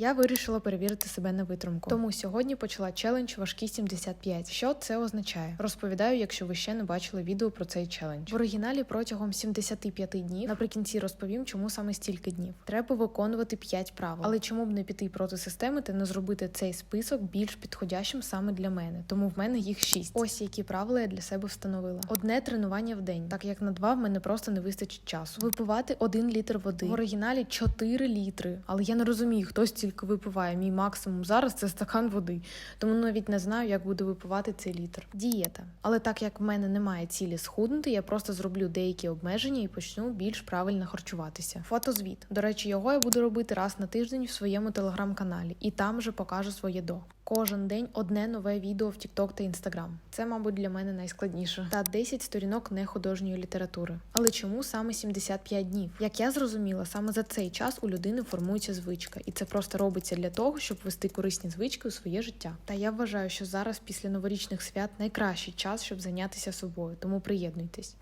Я вирішила перевірити себе на витримку. Тому сьогодні почала челендж важкі 75. Що це означає? Розповідаю, якщо ви ще не бачили відео про цей челендж. В оригіналі протягом 75 днів. Наприкінці розповім, чому саме стільки днів. Треба виконувати 5 правил. Але чому б не піти проти системи та не зробити цей список більш підходящим саме для мене? Тому в мене їх 6. Ось які правила я для себе встановила. Одне тренування в день, так як на два в мене просто не вистачить часу. Випивати 1 літр води. В оригіналі 4 літри. Але я не розумію, хто стільки випиває. Мій максимум зараз це стакан води. Тому навіть не знаю, як буду випивати цей літр. Дієта. Але так як в мене немає цілі схуднути, я просто зроблю деякі обмеження і почну більш правильно харчуватися. Фотозвіт. До речі, його я буду робити раз на тиждень в своєму телеграм-каналі, і там же покажу своє до. Кожен день одне нове відео в TikTok та Instagram. Це, мабуть, для мене найскладніше. Та 10 сторінок нехудожньої літератури. Але чому саме 75 днів? Як я зрозуміла, саме за цей час у людини формується звичка, і це просто робиться для того, щоб вести корисні звички у своє життя. Та я вважаю, що зараз після новорічних свят найкращий час, щоб зайнятися собою, тому приєднуйтесь.